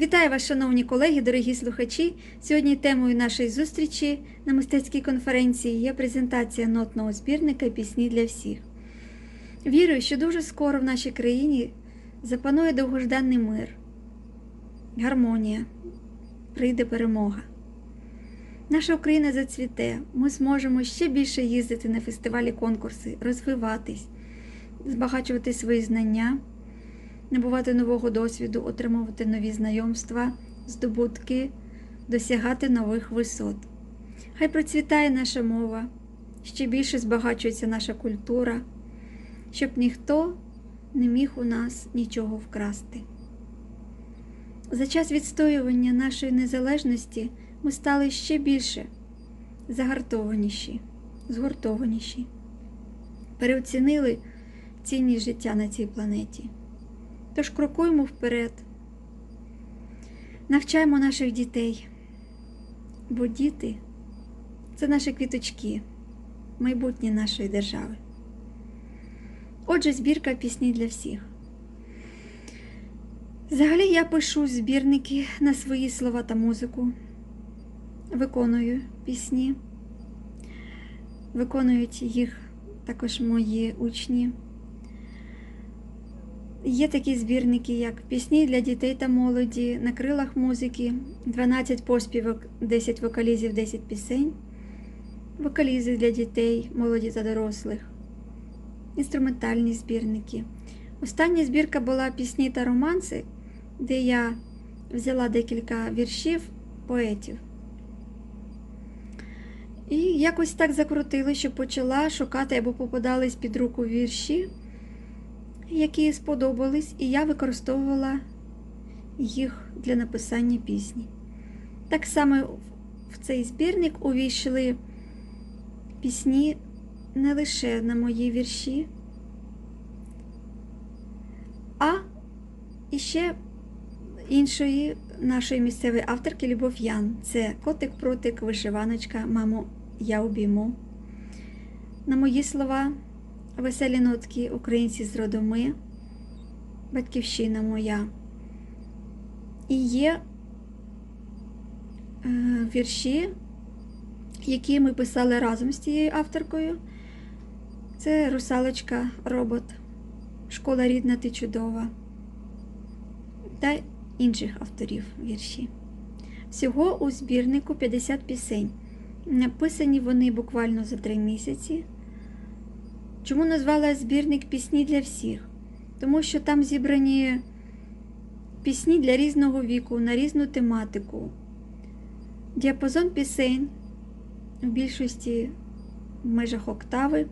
Вітаю вас, шановні колеги, дорогі слухачі. Сьогодні темою нашої зустрічі на мистецькій конференції є презентація нотного збірника Пісні для всіх. Вірую, що дуже скоро в нашій країні запанує довгожданий мир, гармонія, прийде перемога. Наша Україна зацвіте, ми зможемо ще більше їздити на фестивалі конкурси, розвиватись, збагачувати свої знання набувати нового досвіду, отримувати нові знайомства, здобутки, досягати нових висот. Хай процвітає наша мова, ще більше збагачується наша культура, щоб ніхто не міг у нас нічого вкрасти. За час відстоювання нашої незалежності ми стали ще більше загартованіші, згуртованіші, переоцінили цінність життя на цій планеті. Тож крокуємо вперед, навчаємо наших дітей, бо діти це наші квіточки, майбутнє нашої держави. Отже, збірка пісні для всіх. Взагалі я пишу збірники на свої слова та музику, виконую пісні, виконують їх також мої учні. Є такі збірники, як пісні для дітей та молоді, на крилах музики, 12 поспівок, 10 вокалізів, 10 пісень, вокалізи для дітей, молоді та дорослих, інструментальні збірники. Остання збірка була пісні та романси, де я взяла декілька віршів поетів. І якось так закрутили, що почала шукати або попадались під руку вірші які сподобались, і я використовувала їх для написання пісні. Так само в цей збірник увійшли пісні не лише на мої вірші, а і ще іншої нашої місцевої авторки Любов Ян. Це Котик Протик, вишиваночка, мамо, я обійму. На мої слова. Веселі нотки українці з роду ми, батьківщина моя. І є е, вірші, які ми писали разом з цією авторкою. Це Русалочка, робот, Школа рідна ти чудова та інших авторів вірші. Всього у збірнику 50 пісень. Написані вони буквально за три місяці. Чому назвала збірник пісні для всіх? Тому що там зібрані пісні для різного віку, на різну тематику. Діапазон пісень в більшості в межах октави.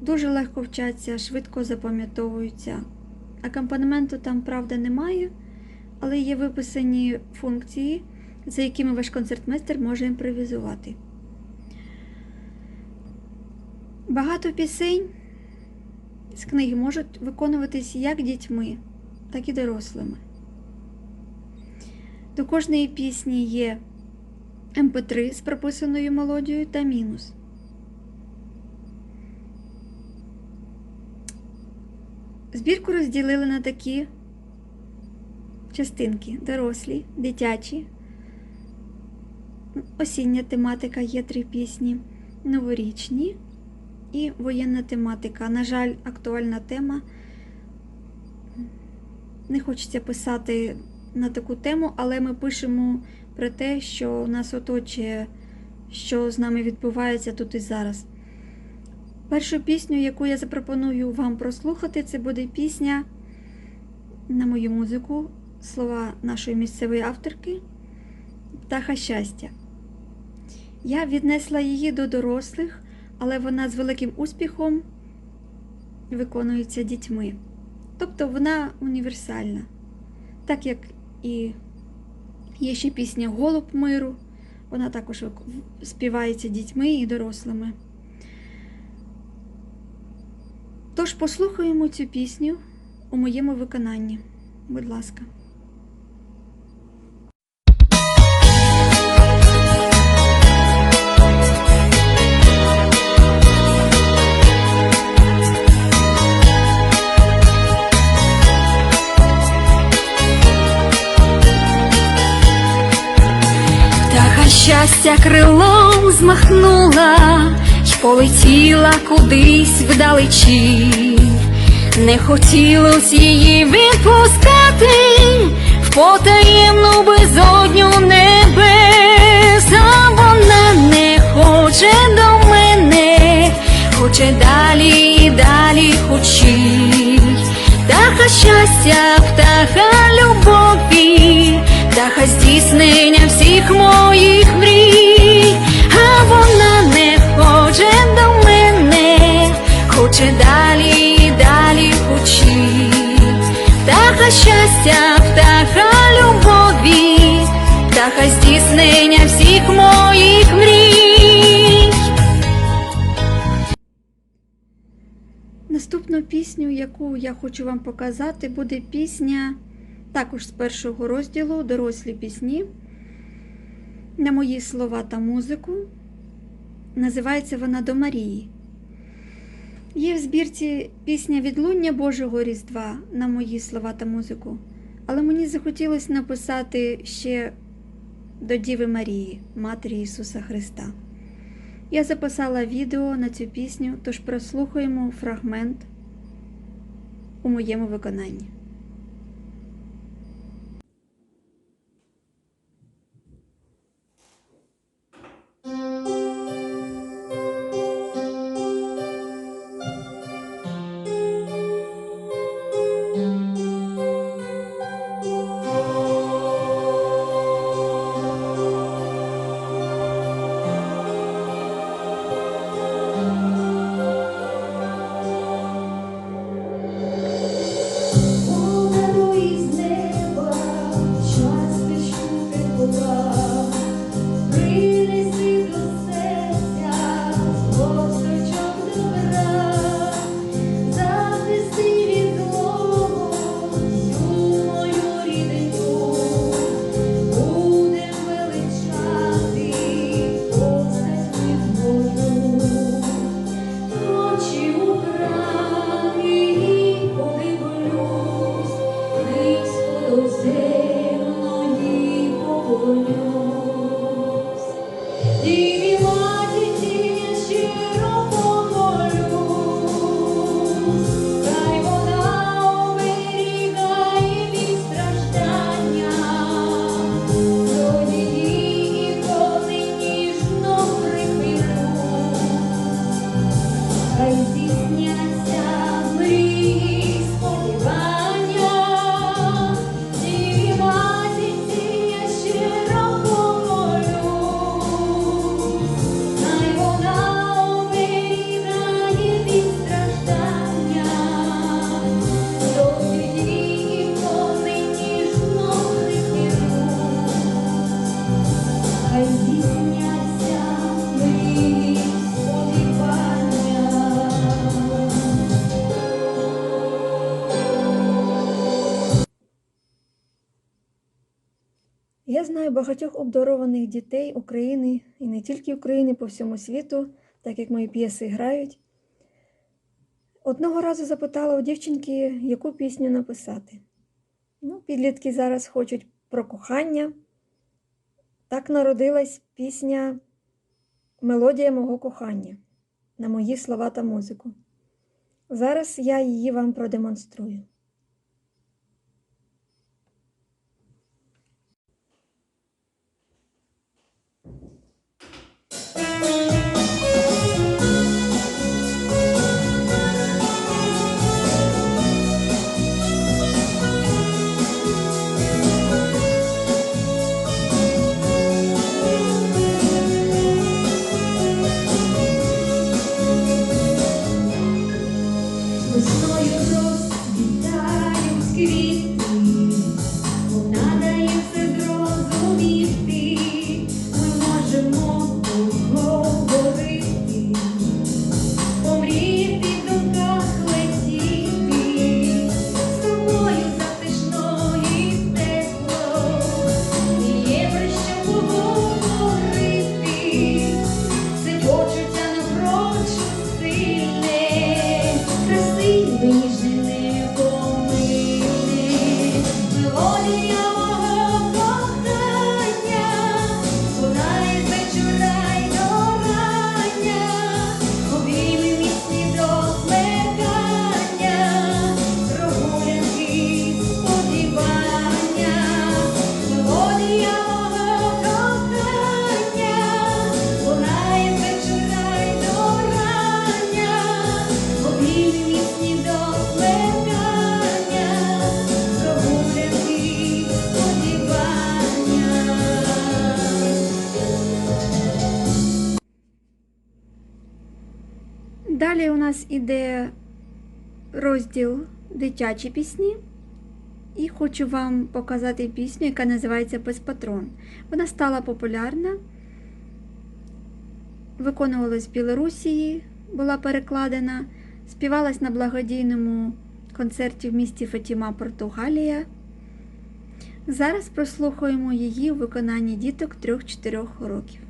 Дуже легко вчаться, швидко запам'ятовуються. Акомпанементу там, правда, немає, але є виписані функції, за якими ваш концертмейстер може імпровізувати. Багато пісень з книги можуть виконуватись як дітьми, так і дорослими. До кожної пісні є МП3 з прописаною мелодією та мінус. Збірку розділили на такі частинки: дорослі, дитячі, осіння тематика є три пісні, новорічні і воєнна тематика. На жаль, актуальна тема. Не хочеться писати на таку тему, але ми пишемо про те, що нас оточує, що з нами відбувається тут і зараз. Першу пісню, яку я запропоную вам прослухати, це буде пісня на мою музику, слова нашої місцевої авторки Птаха щастя. Я віднесла її до дорослих але вона з великим успіхом виконується дітьми. Тобто вона універсальна. Так як і є ще пісня Голуб миру, вона також співається дітьми і дорослими. Тож послухаємо цю пісню у моєму виконанні. Будь ласка. Щастя крилом змахнула й полетіла кудись вдалечі. Не хотілось її відпускати в потаємну безодню небес, а вона не хоче до мене, хоче далі і далі хочій. Птаха щастя, птаха любові, птаха здійснення всіх моїх Птаха щастя, птаха любові, птаха здійснення всіх моїх мрій. Наступну пісню, яку я хочу вам показати, буде пісня також з першого розділу Дорослі пісні на мої слова та музику. Називається вона До Марії. Є в збірці пісня Відлуння Божого Різдва на мої слова та музику. Але мені захотілося написати ще до Діви Марії, Матері Ісуса Христа. Я записала відео на цю пісню, тож прослухаємо фрагмент у моєму виконанні. Багатьох обдарованих дітей України і не тільки України, по всьому світу, так як мої п'єси грають. Одного разу запитала у дівчинки, яку пісню написати. Ну, підлітки зараз хочуть про кохання. Так народилась пісня Мелодія мого кохання на мої слова та музику. Зараз я її вам продемонструю. Розділ дитячі пісні. І хочу вам показати пісню, яка називається Пес-патрон. Вона стала популярна, виконувалась в Білорусі, була перекладена, співалась на благодійному концерті в місті Фатіма, Португалія. Зараз прослухаємо її у виконанні діток 3-4 років.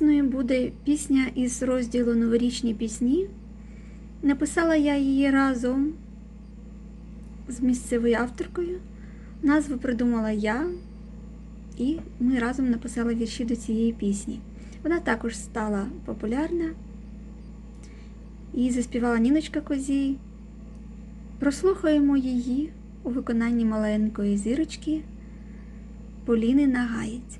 Наступною буде пісня із розділу Новорічні пісні. Написала я її разом з місцевою авторкою. Назву придумала я, і ми разом написали вірші до цієї пісні. Вона також стала популярна. Її заспівала Ніночка Козій. Прослухаємо її у виконанні маленької зірочки Поліни Нагаєць.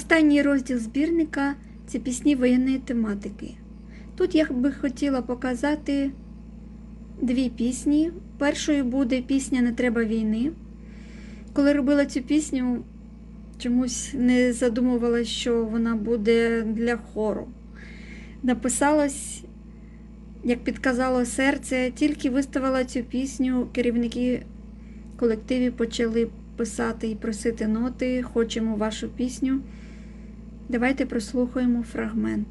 Останній розділ збірника це пісні воєнної тематики. Тут я би хотіла показати дві пісні. Першою буде пісня Не треба війни. Коли робила цю пісню, чомусь не задумувалася, що вона буде для хору. Написалось, як підказало серце, тільки виставила цю пісню, керівники колективів почали писати і просити ноти. Хочемо вашу пісню. Давайте прослухаємо фрагмент.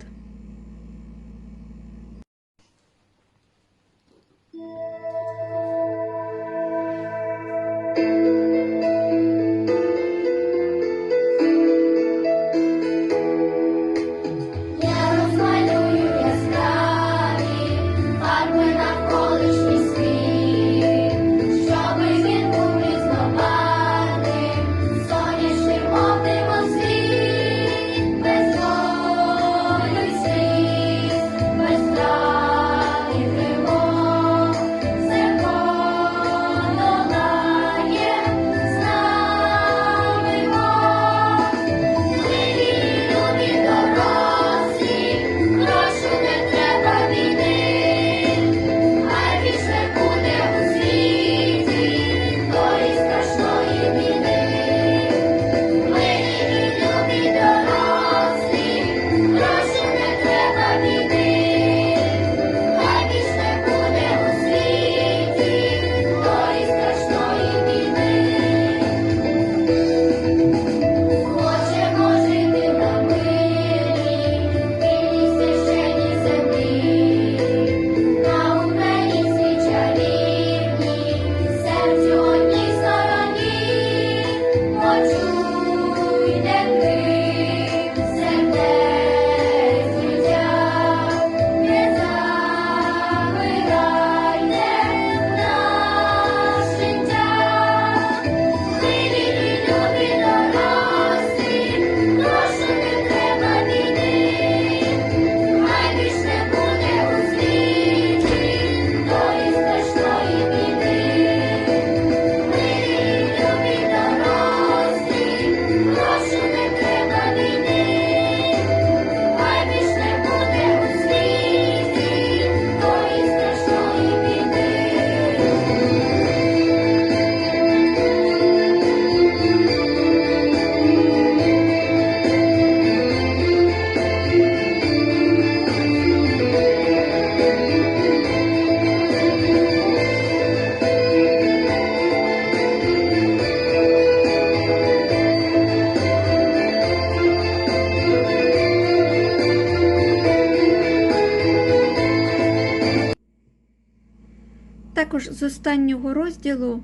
Останнього розділу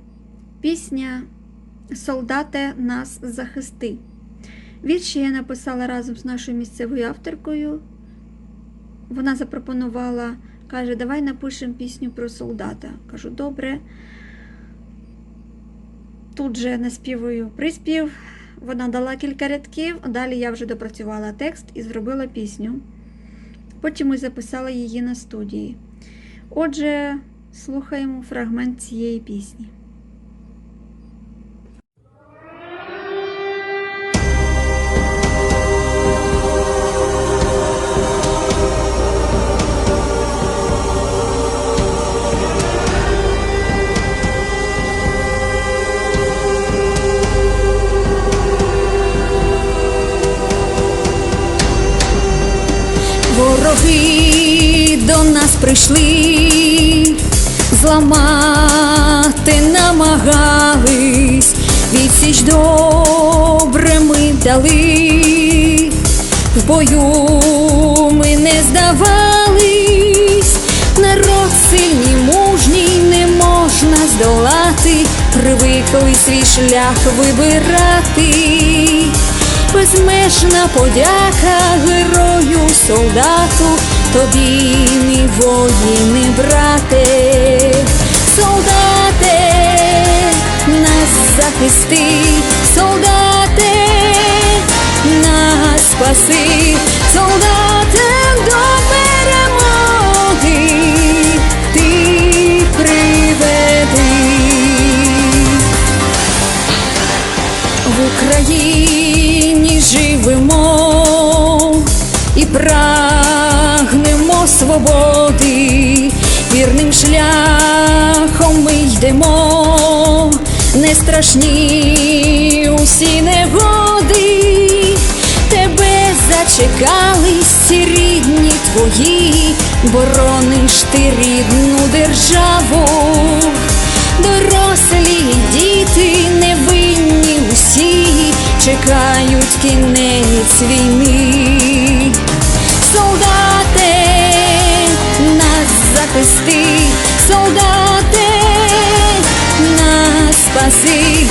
пісня Солдате нас захисти. Вірші я написала разом з нашою місцевою авторкою. Вона запропонувала, каже, давай напишемо пісню про солдата. Кажу, добре. Тут же наспівую приспів. Вона дала кілька рядків, далі я вже допрацювала текст і зробила пісню. Потім ми записала її на студії. Отже, слухаємо фрагмент цієї пісні. Вороги до нас прийшли, зламати намагались, відсіч добре ми дали, в бою ми не здавались, народ сильний, мужній не можна здолати, привикли свій шлях вибирати. Безмежна подяка герою солдату, тобі мій воїни, брате, солдате, нас захисти, солдате, нас спаси, солдате до перемоги, ти приведи. В Україні живемо і прагнемо свободи, вірним шляхом ми йдемо, не страшні усі негоди, тебе зачекались рідні твої, борониш ти рідну державу, дорослі й діти невинні чекають кінець війни. Солдати, нас спаси,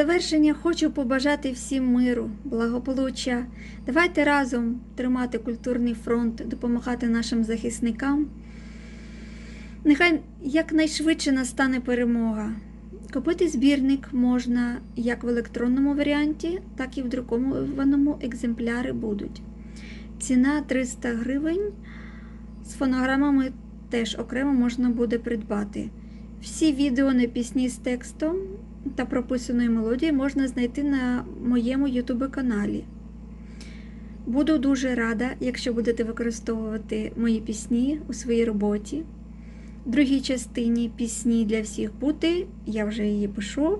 завершення хочу побажати всім миру, благополуччя. Давайте разом тримати культурний фронт, допомагати нашим захисникам. Нехай якнайшвидше настане перемога. Купити збірник можна як в електронному варіанті, так і в друкованому екземпляри будуть. Ціна 300 гривень. З фонограмами теж окремо можна буде придбати. Всі відео на пісні з текстом та прописаною мелодією можна знайти на моєму YouTube каналі. Буду дуже рада, якщо будете використовувати мої пісні у своїй роботі. В другій частині пісні для всіх бути, я вже її пишу.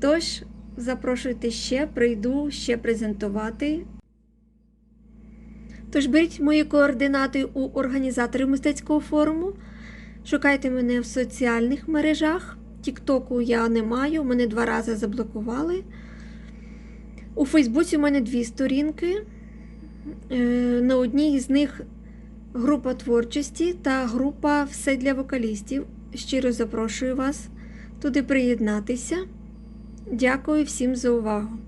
Тож, запрошуйте ще, прийду ще презентувати. Тож беріть мої координати у організаторів мистецького форуму. Шукайте мене в соціальних мережах. Тіктоку я не маю, мене два рази заблокували. У Фейсбуці у мене дві сторінки. Е, На одній з них група творчості та група Все для вокалістів. Щиро запрошую вас туди приєднатися. Дякую всім за увагу!